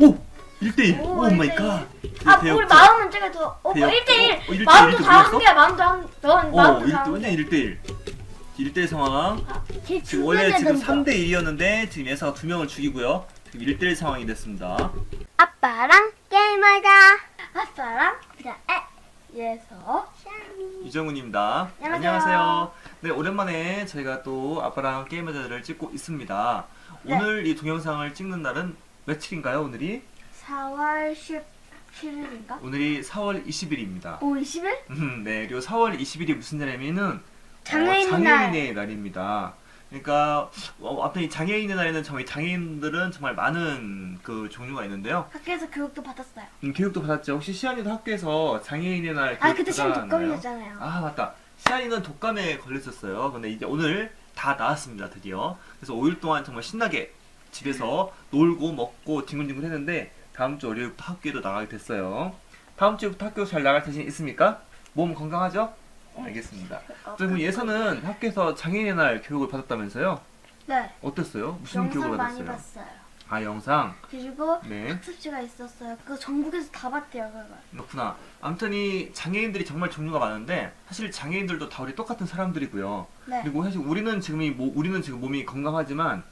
오! 1대1! 오, 오 마이 1대1. 갓! 아, 대역- 우리 마음은 제가 더. 어, 대역- 1대1. 어, 어, 1대1 마음도 이렇게 다한 보였어? 개야. 마음도 한. 넌 어, 마음도 1대, 다한 완전 개. 1대1 1대1 상황 제 지금 원래 지금 주변에 3대1이었는데 지금 예사가 2명을 죽이고요 지금 1대1 상황이 됐습니다 아빠랑 게임하자. 아빠랑 그다음에 예서. 유정훈입니다 안녕하세요. 안녕하세요 네 오랜만에 저희가 또 아빠랑 게임하자를 찍고 있습니다 네. 오늘 이 동영상을 찍는 날은 며칠인가요 오늘이? 4월 17일인가? 오늘이 4월 20일입니다 오, 20일? 음, 네, 그리고 4월 20일이 무슨 날이냐면은 장애인의 어, 장애인의 날 입니다. 그러니까 어, 이 장애인의 날에는 정말 장애인들은 정말 많은 그 종류가 있는데요. 학교에서 교육도 받았어요. 음, 교육도 받았죠. 혹시 시안이도 학교에서 장애인의 날 아, 그때 받았나요? 독감이었잖아요. 아 맞다. 시안이는 독감에 걸렸었어요. 근데 이제 오늘 다 나았습니다 드디어. 그래서 5일 동안 정말 신나게 집에서 놀고 먹고 뒹굴뒹굴 했는데 다음 주 월요일부터 학교에도 나가게 됐어요. 다음 주부터 학교 잘 나갈 자신 있습니까? 몸 건강하죠? 알겠습니다. 어, 그리고 예서는 학교에서 장애인의 날 교육을 받았다면서요? 네. 어땠어요? 무슨 교육을 영상 많이 받았어요? 봤어요. 아 영상. 그리고 네. 학습지가 있었어요. 그거 전국에서 다 봤대요, 그걸. 그렇구나. 아무튼 이 장애인들이 정말 종류가 많은데 사실 장애인들도 다 우리 똑같은 사람들이고요. 네. 그리고 사실 우리는 지금 이 모- 우리는 지금 몸이 건강하지만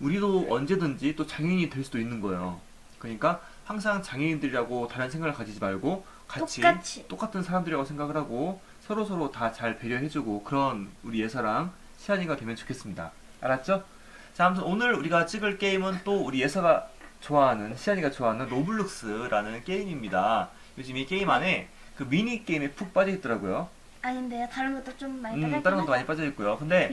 우리도 언제든지 또 장애인이 될 수도 있는 거예요. 그러니까 항상 장애인들이라고 다른 생각을 가지지 말고 같이 똑같이. 똑같은 사람들이라고 생각을 하고 서로 서로 다 잘 배려해주고 그런 우리 예사랑 시안이가 되면 좋겠습니다. 알았죠? 자, 아무튼 오늘 우리가 찍을 게임은 또 우리 예사가 좋아하는 시안이가 좋아하는 로블록스라는 게임입니다. 요즘 이 게임 안에 그 미니 게임에 푹 빠져 있더라고요. 아닌데요. 다른 것도 좀 많이 음, 빠졌긴 다른 것도 하죠. 많이 빠져 있고요. 근데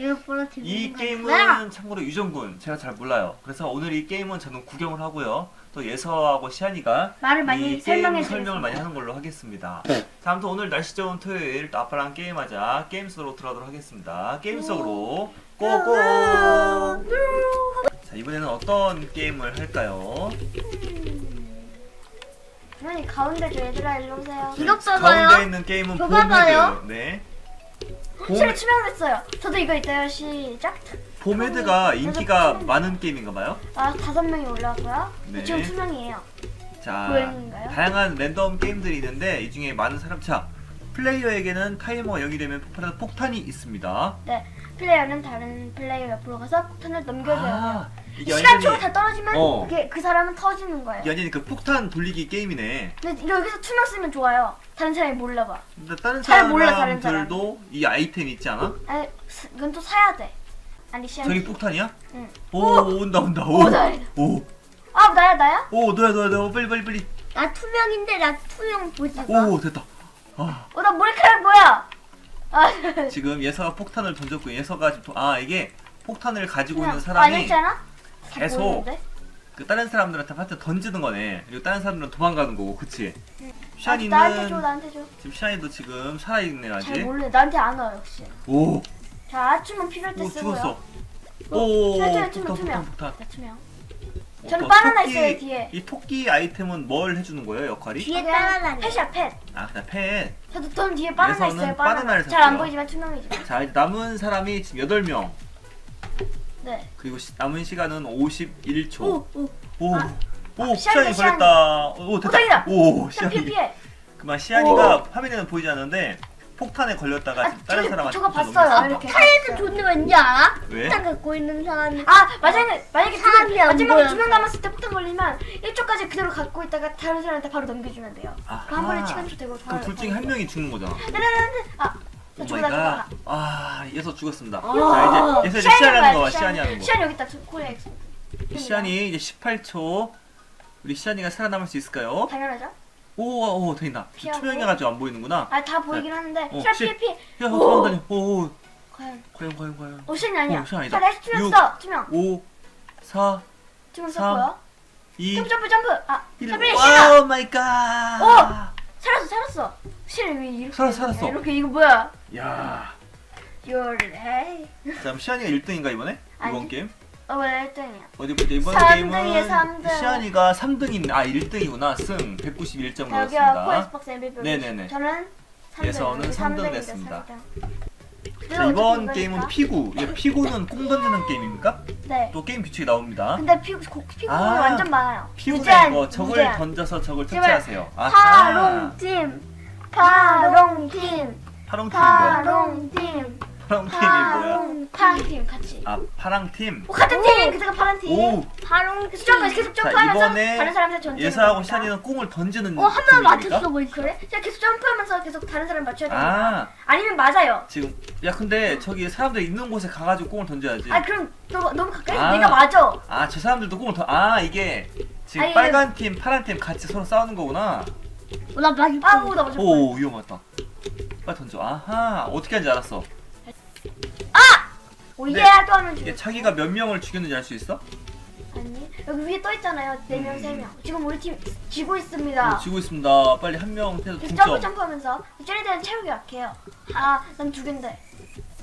이 재밌는 게임은 참고로 유정군 제가 잘 몰라요. 그래서 오늘 이 게임은 저는 구경을 하고요. 또 예서하고 시안이가 말을 많이 이 게임 설명해 설명을 많이 주겠습니다. 하는 걸로 하겠습니다. 자, 아무튼 오늘 날씨 좋은 토요일 또 아빠랑 게임하자 게임 속으로 들어가도록 하겠습니다. 게임 속으로 고고. 자 이번에는 어떤 게임을 할까요? 선생님 가운데 줘 얘들아 일로 오세요. 이거 봐봐요. 가운데 있는 게임은 이거 봄헤드. 봐봐요. 네. 확실히 봄, 투명됐어요. 저도 이거 있어요. 시작. 봄헤드가 인기가 많은 게임인가봐요. 아 다섯 명이 올라왔고요. 네. 지금 투명이에요. 자, 보이는가요? 다양한 랜덤 게임들이 있는데 이 중에 많은 사람 차 플레이어에게는 타이머가 0이 되면 폭발하는 폭탄이 있습니다. 네. 플레이어는 다른 플레이어 옆으로 가서 폭탄을 넘겨줘야 돼요. 아, 시간초가 다 떨어지면 어. 그게 그 사람은 터지는 거예요. 완전히 그 폭탄 돌리기 게임이네. 근데 여기서 투명 쓰면 좋아요. 다른 사람이 몰라봐. 근데 다른 잘 몰라, 다른 사람들도 이 아이템 있지 않아? 아니 스- 이건 또 사야 돼. 아니 시간. 저기 폭탄이야? 응. 오, 온다 온다. 오, 오, 나이다. 오, 아 나야 나야? 오, 너야 너야 너야 빨리 빨리 빨리. 나 투명인데 나 투명 보지 마. 오, 됐다. 아, 어나 머리카락 뭐야? 아 지금 예서가 폭탄을 던졌고 예서가 지금 도- 아 이게 폭탄을 가지고 있는 그냥 사람이 아니잖아? 다 계속 보이는데? 그 다른 사람들한테 파트 던지는 거네. 그리고 다른 사람들은 도망가는 거고, 그치? 아, 나한테 줘 샤니는 나한테 줘. 지금 샤니도 지금 살아있네 잘 아직. 몰래 나한테 안 와 역시. 오, 자 아침은 필요할 때오 쓰고요. 죽었어. 오, 투명 투명 투명. 폭탄 폭탄. 나 투명. 어, 저는 또 바나나 토끼- 있어요, 뒤에. 이 토끼 아이템은 뭘 해주는 거예요 역할이? 뒤에 따라다녀. 펫이야 펫. 아 그냥 펫. 저도 돈 뒤에 바나나 그래서는 있어요 바나나. 바나나를 잘 안 샀고요. 보이지만 투명이지. 자 이제 남은 사람이 지금 8명. 네. 그리고 시- 남은 시간은 51초. 오 오. 오, 아. 오, 아, 시안이 시안이, 걸렸다. 오, 됐다. 오, 자 피해 시안이. 피해. 그만 시안이가 화면에는 보이지 않는데 폭탄에 걸렸다가 아 지금 다른 사람한테 저거 폭탄 봤어요 넘겼습니다. 이렇게. 차에서 존나 왠지 알아? 왜? 폭탄 갖고 있는 사람이. 아 만약에 만약에 사람이 안 마지막에. 두명 남았을 때 폭탄 걸리면 1초까지 그대로 갖고 있다가 다른 사람한테 바로 넘겨주면 돼요. 아하. 그한 번에 시간초 되고. 그럼 둘 중에 한 명이 죽는 거잖아. 네네네. 아. 나 죽어다 오마이갓. 죽어다. 아, 얘서 죽었습니다. 아. 자, 이제 얘서 이제 시안이 하는 거야, 시안이 하는 거. 시안이 여기 있다. 코리아 엑스. 시안이 이제 18초. 우리 시안이가 살아남을 수 있을까요? 당연하죠. 오, 오, 된다. 피하고. 투명해가지고 안 보이는구나. 아 다 보이긴 하는데. 어, 시안 시- 피해 피해. 야, 오. 도망다녀. 오, 오, 과연. 과연, 과연, 과연. 오 시안이 아니야. 어, 시안이 아니다. 자 다시 투명 육. 써. 투명. 5, 4, 투명 삼. 썼고요. 2, 점프 점프 점프. 아. 1. 잠깐만 시안. 오 마이 갓. 오! 살았어 살았어. 시안이 왜 이렇게. 살았어, 살았어. 이렇게 이거 뭐야? 야. 요래. 자, 시안이가 1등인가 이번에? 이번 아니. 게임? 어, 왜 1등이야? 어디 보자. 이번 삼등이에요, 게임은 삼등. 시안이가 3등인 아 1등이구나. 승 191점 여기가 넣었습니다. 코엑스박스 MVP. 네네네. 저는 3등. 예서는 삼등 됐습니다. 자, 이번 게임은? 피구. 이 피구는 꽁 던지는 게임입니까? 네. 또 게임 규칙이 나옵니다. 근데 피구 고- 피구는 아, 완전 많아요. 피구는 무제한, 적을 무제한. 던져서 적을 제발. 터치하세요. 아하. 파롱팀 파롱팀 파롱팀이 뭐야? 파롱팀 파롱팀이 뭐야? 파롱 파랑팀 같이. 아, 파랑팀. 오 같은 팀 그때가 파란 팀. 오. 바로 계속 점프 계속 자, 점프하면서 이번에 다른 사람한테 전쟁. 예사하고 샤니는 꽁을 던지는 어, 한번 팀입니까? 맞췄어, 벌써. 그래? 자 계속 점프하면서 계속 다른 사람 맞춰야 됩니다. 아, 아니면 맞아요. 지금 야 근데 저기 사람들 있는 곳에 가가지고 꽁을 던져야지. 아 그럼 너무 너무 가까이 아. 내가 맞아. 아, 저 사람들도 꽁을 던. 아, 이게 지금 아니, 빨간 팀, 파란 팀 같이 서로 싸우는 거구나. 어, 나. 아우 나 맞아. 오, 위험하다. 빨리 던져. 아하, 어떻게 하는지 알았어. 오예 네. 또 하면 이게 죽여. 자기가 몇 명을 죽였는지 알 수 있어? 아니 여기 위에 떠 있잖아요. 네 명, 음. 세 명. 지금 우리 팀 지고 있습니다. 어, 지고 있습니다. 빨리 한명 해서 계속 점프 동점. 점프하면서 쟤네들은 체력이 약해요. 아 난 두 개인데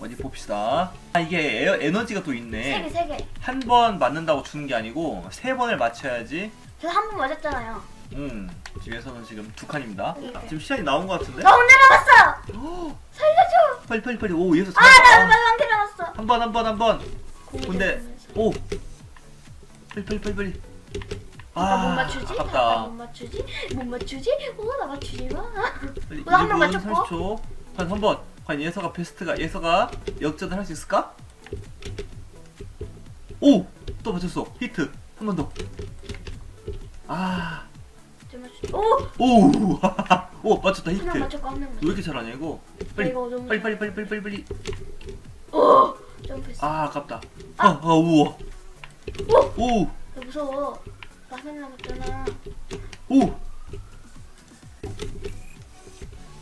어디 봅시다. 아, 이게 에어, 에너지가 또 세 개 있네. 세 개. 한 번 맞는다고 주는 게 아니고 세 번을 맞춰야지. 그래서 한 번 맞았잖아요. 음, 집에서는 지금 두 칸입니다. 네. 지금 시간이 나온 것 같은데? 나 혼자 남았어. 어, 살려줘. 빨리 빨리 빨리. 오, 얘서 아, 나 잘한다. 한개 남았어. 한 번 한 번 한 번. 근데 오, 빨리 빨리 빨리 빨리. 나못 맞추지? 나 아깝다. 못 맞추지? 못 맞추지? 오, 나 맞추지 마. 빨리 어, 나한명 1분 맞췄고. 30초. 과연 한 번. 과연 예서가 베스트가 예서가 역전을 할 수 있을까? 오! 또 맞췄어. 히트. 한 번 더. 아. 오, 오! 오, 맞췄다. 히트. 한명왜 명. 맞췄고. 이렇게 잘하냐 이거? 빨리 이거 너무 빨리 빨리 빨리 빨리 빨리 빨리. 오, 점프했어. 아, 아깝다. 아, 아 우와. 오! 나 무서워. 명 남았잖아. 오!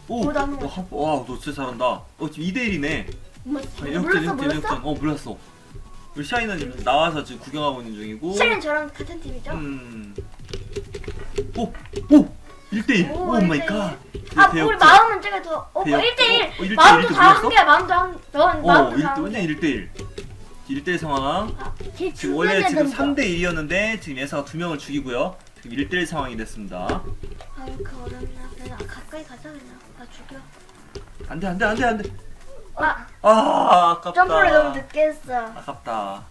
오! 오, 나는 어, 한- 와, 너 진짜 잘한다. 어, 지금 2대1이네. 뭐, 역전, 몰랐어, 역전, 몰랐어? 역전. 어, 몰랐어. 우리 지금 나와서 지금 구경하고 있는 중이고. 실은 저랑 같은 팀이죠? 음. 오! 오! 1대1! 오, 오 마이 1대1. 갓! 아, 대역- 우리 마음은 더. 어, 대역- 1대1. 어, 어, 1대1, 마음도 1대1 다한 몰랐어? 개야. 마음도 한, 넌 어, 마음도 1대, 다한 완전 개. 1대1. 1대1 상황. 제 지금 원래 지금 던져. 3대1이었는데 지금 예사가 2명을 죽이고요. 지금 1대1 상황이 됐습니다. 아유, 그 어렵나. 그냥 가까이 가자, 그냥. 나 죽여. 안 돼, 안 돼, 안 돼, 안 돼. 아, 아, 아깝다. 점프를 너무 늦게 했어. 아깝다.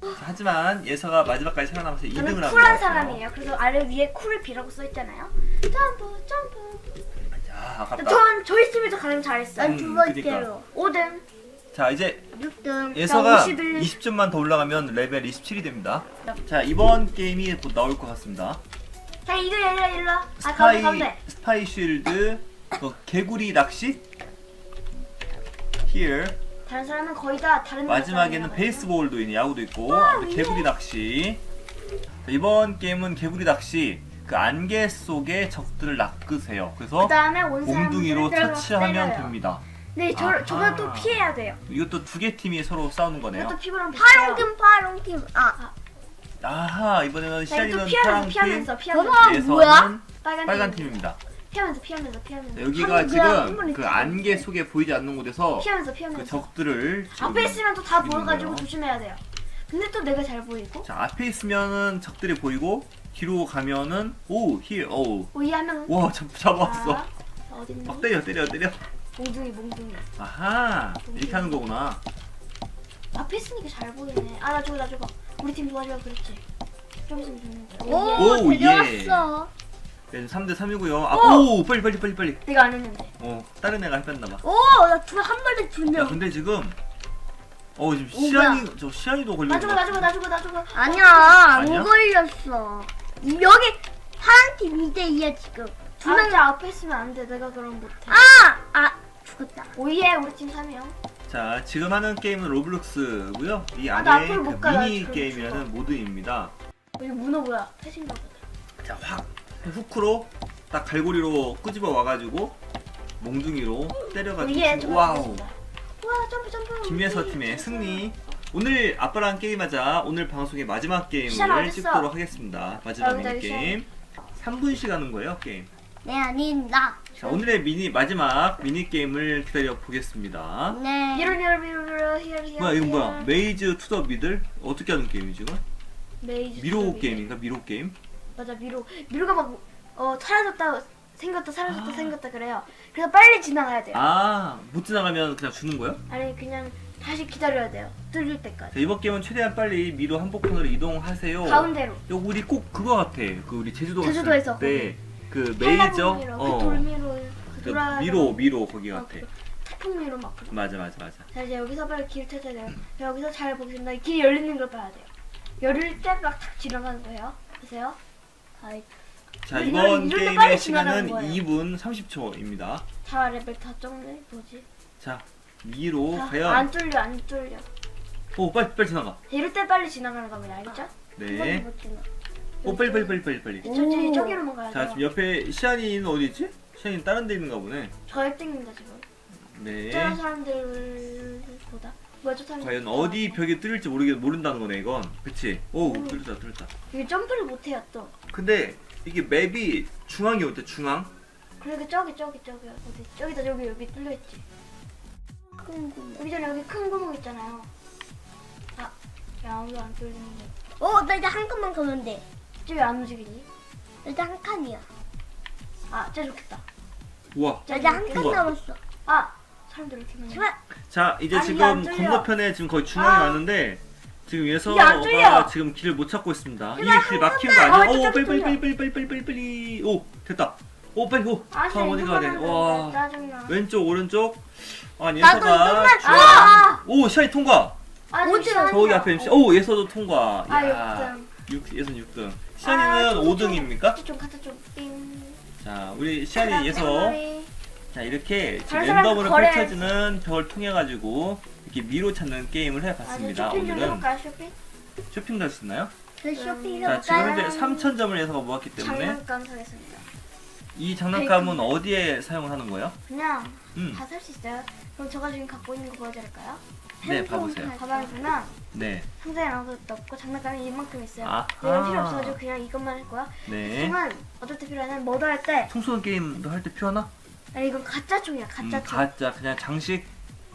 자, 하지만 예서가 마지막까지 살아남아서 2등을 저는 쿨한. 사람이에요. 그래서 아래 위에 쿨을 비라고 써 있잖아요. 점프, 점프. 자, 아깝다. 전 저희 팀에서 가장 잘했어요. 음, 난두 번째로. 5등. 자, 이제 6등. 예서가 51. 20점만 더 올라가면 레벨 27이 됩니다. 자, 이번 게임이 곧 나올 것 같습니다. 자, 이거 일로 일로. 아, 가운데, 스파이 가운데. 스파이 쉴드, 또 개구리 낚시, here 다른 사람은 거의 다 다른 마지막에는 베이스볼도 있는 야구도 있고 위에. 개구리 낚시. 자, 이번 게임은 개구리 낚시. 그 안개 속에 적들을 낚으세요. 그래서 그다음에 온 몽둥이로 사람들을 처치하면 때려요. 됩니다. 네, 저 아하. 저거 또 피해야 돼요. 이것도 두 개 팀이 서로 싸우는 거네요. 이것도 피부랑 비슷해요. 파롱팀, 파롱팀. 아, 아하 이번에는 이거 피하면서 파랑 팀, 피하면서 피하면서 저거 예서는 뭐야? 빨간, 빨간 팀. 팀입니다. 피하면서 피하면서 피하면서 자, 여기가 한 그냥 한 지금 그 찍어. 안개 속에 보이지 않는 곳에서 피하면서 그 피하면서 적들을 지금 앞에 있으면 또 다 죽이는 보여가지고 거예요. 조심해야 돼요. 근데 또 내가 잘 보이고 자 앞에 있으면은 적들이 보이고 뒤로 가면은 오 힐, 오. 오이 하면 와 잡, 잡았어. 어딨니? 막 때려 때려 때려. 몽둥이 몽둥이 아하 이렇게 하는 거구나. 앞에 있으니까 잘 보이네. 아 나 저거 나 저거 우리 팀 도와줘 그랬지. 좀 있으면 죽는다. 오, 오, 예. 데려왔어. 네, 3대 3이고요. 아, 오! 오 빨리 빨리 빨리 빨리. 내가 안 했는데. 어 다른 애가 했었나 봐. 오, 나두한 번에 두야 명. 근데 지금 어 지금 오, 시안이 저 시안이도 걸리고 나 저거 나 저거 나 저거 나 저거. 아니야, 안 아니야? 걸렸어. 이- 여기 파란 팀 2대 2야, 지금. 두 아, 명. 저 앞에 있으면 안 돼. 내가 그럼 못해. 아! 아, 죽었다. 오예 우리 팀 3명. 자 지금 하는 게임은 로블록스고요. 이 아, 나 안에 앞으로 그 가. 미니 지금 게임이라는 모드입니다. 여기 문어 뭐야? 패신가 보다. 자 확 후크로 딱 갈고리로 끄집어 와가지고 몽둥이로 때려가지고 와우 패신다. 와 점프 점프. 김예서 팀의 승리. 오늘 아빠랑 게임하자 오늘 방송의 마지막 시작 안 게임을 했어. 찍도록 하겠습니다. 마지막 여기다 미니 게임 3분씩 하는 거예요 게임. 네, 아니다. 자 오늘의 미니 마지막 미니 게임을 기다려 보겠습니다. 네. 미러 미러 히어 히어. 뭐야 이건 뭐야? 메이즈 투 더 미들 어떻게 하는 게임이지 이건? 미로. 게임인가 미로 게임? 맞아 미로. 미로가 막어 사라졌다 생겼다 사라졌다 아. 생겼다 그래요. 그래서 빨리 지나가야 돼요. 아, 못 지나가면 그냥 주는 거예요? 아니 그냥 다시 기다려야 돼요. 뚫릴 때까지. 자, 이번 게임은 최대한 빨리 미로 한복판으로 이동하세요. 가운데로. 요 우리 꼭 그거 같아. 그 우리 제주도 제주도에서 때그 메이저 한라봉미로, 어. 그 돌미로 그 그 돌아 미로 미로 거기 어, 같아. 그 태풍미로 막 그런. 맞아 맞아 맞아. 자 이제 여기서 빨리 길 찾아야 돼요. 여기서 잘 보겠습니다. 이 길이 열리는 걸 봐야 돼요. 열릴 때 막 탁 지나가는 거예요. 보세요. 아이, 자 이번 게임의 빨리 시간은 지나가는 거예요. 2분 30초입니다. 다 레벨 다 적네. 뭐지? 자 미로 자, 과연 안 뚫려 안 뚫려. 오 빨리 빨리 지나가. 이럴 때 빨리 지나가는 겁니다. 알겠죠? 네. 못 지나. 오 빨리 빨리 빨리 빨리 빨리. 저기 오. 저기로만 가야 자 돼요. 지금 옆에 시안이는 어디 있지? 시안이 다른 데 있는가 보네. 저 1등입니다 지금. 네. 저런 사람들보다 과연 어디 벽에 뚫릴지 모르겠 모른다는 거네 이건. 그치? 오 오. 뚫렸다 뚫렸다. 이게 점프를 못해요 또. 근데 이게 맵이 중앙이 어때 중앙? 그러니까 저기 저기 저기 어디 저기다 저기 여기 뚫려 있지. 큰 구멍. 여기 전에 여기 큰 구멍 있잖아요. 아, 야 아무도 안 뚫리는데. 어, 나 이제 한 칸만 가면 돼. 저기 안 움직이니? 나 이제 한 칸이야. 아, 진짜 좋겠다. 우와. 나 이제 한 칸 우와. 남았어. 아, 사람들 이렇게. 제발. 자 이제 아니, 지금 안 뚫려. 건너편에 지금 거의 중앙에 아. 왔는데 지금 이게 안 예서가. 지금 길을 못 찾고 있습니다. 제발, 이길 막힌 한거 아니야? 어, 오 저기 빨리 빨리 뚫려. 빨리 빨리 빨리 빨리 빨리 빨리 오 됐다. 오 빨리 오. 아, 다음 어디 가야 돼? 와 짜증나. 왼쪽 오른쪽. 아 예서가 이것만 중앙. 아! 오 시간이 통과. 아, 어디? 저기 앞에 MC. 오 예서도 통과. 아, 야. 6등. 6 예선 6등. 아, 시안이는 좀- 5등입니까? 카트 좀 카트 좀 삥. 자 우리 시안이 예서. 네. 자 이렇게 지금 다른 랜덤으로 거래. 펼쳐지는 벽을 통해 가지고 이렇게 미로 찾는 게임을 아, 해봤습니다. 쇼핑 좀 오늘은 해볼까요, 쇼핑? 쇼핑도 할 수 있나요? 저 쇼핑 자 지금 현재 짜잔. 3,000점을 예서가 모았기 때문에 장난감 사겠습니다. 이 장난감은 어디에 사용을 하는 거예요? 그냥 음, 다 살 수 있어요. 그럼 제가 지금 갖고 있는 거 보여드릴까요? 네 봐보세요. 가방에 보면 네, 상자에 아무것도 없고 장난감이 이만큼 있어요. 근데 이건 필요 없어가지고 그냥 이것만 할 거야. 네. 총은 어떨 때 필요하냐면 머더 할 때, 총 쏘는 게임도 할 때 필요하나? 아니 이건 가짜 총이야, 가짜 음, 총. 가짜 그냥 장식.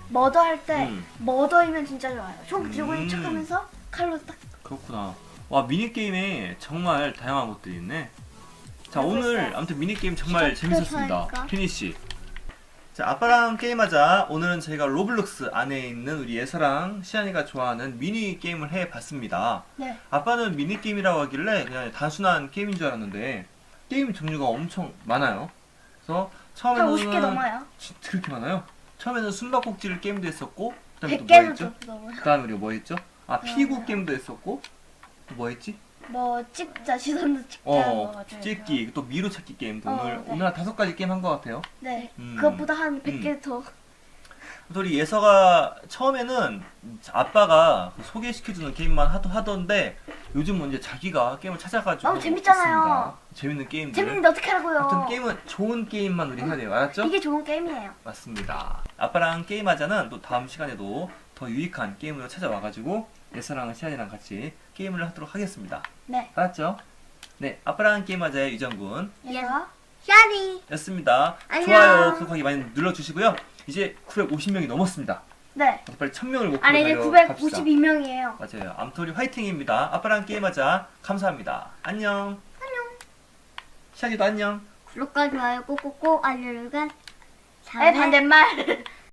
머더 할 때 음. 머더이면 진짜 좋아요. 총 들고 있는 음. 척하면서 칼로 딱. 그렇구나. 와 미니 게임에 정말 다양한 것들이 있네. 자 알고 오늘 있어요. 아무튼 미니 게임 정말 재밌었습니다. 필요하니까. 피니시. 자 아빠랑 게임하자. 오늘은 저희가 로블록스 안에 있는 우리 예서랑 시안이가 좋아하는 미니 게임을 해봤습니다. 네. 아빠는 미니 게임이라고 하길래 그냥 단순한 게임인 줄 알았는데 게임 종류가 엄청 많아요. 그래서 한 처음에는 50개 넘어요. 진짜 그렇게 많아요. 처음에는 숨바꼭질 게임도 했었고 그다음에 또 뭐 100개도 했죠? 좀 넘어요. 그다음에 우리가 뭐 했죠? 아 네. 피구 게임도 했었고 또 뭐 했지? 뭐 찍자, 시선도 찍자. 어뭐 같은 찍기 또 미로 찾기 게임도 어, 오늘 네. 오늘 한 다섯 가지 게임 한 것 같아요. 네. 음. 그것보다 한 100개 더. 또 우리 예서가 처음에는 아빠가 그 소개시켜주는 게임만 하도 하던데 요즘은 이제 자기가 게임을 찾아가지고 너무 재밌잖아요. 있습니다. 재밌는 게임들. 재밌는데 어떻게 하라고요? 아무튼 게임은 좋은 게임만 우리 해야 돼요. 알았죠? 이게 좋은 게임이에요. 맞습니다. 아빠랑 게임하자는 또 다음 시간에도 더 유익한 게임으로 찾아와가지고 예서랑 시안이랑 같이 게임을 하도록 하겠습니다. 네. 알았죠? 네, 아빠랑 게임하자의 유정군 얘가 샤리. 였습니다. 안녕. 좋아요, 구독하기 많이 눌러주시고요. 이제 950명이 넘었습니다. 네. 빨리 1000명을 목표로 아니 이제 달려갑시다. 952명이에요. 맞아요. 우리 화이팅입니다. 아빠랑 게임하자. 감사합니다. 안녕. 안녕. 시안이도 안녕. 구독과 좋아요 꼭꼭꼭 알려주간 에 반대말.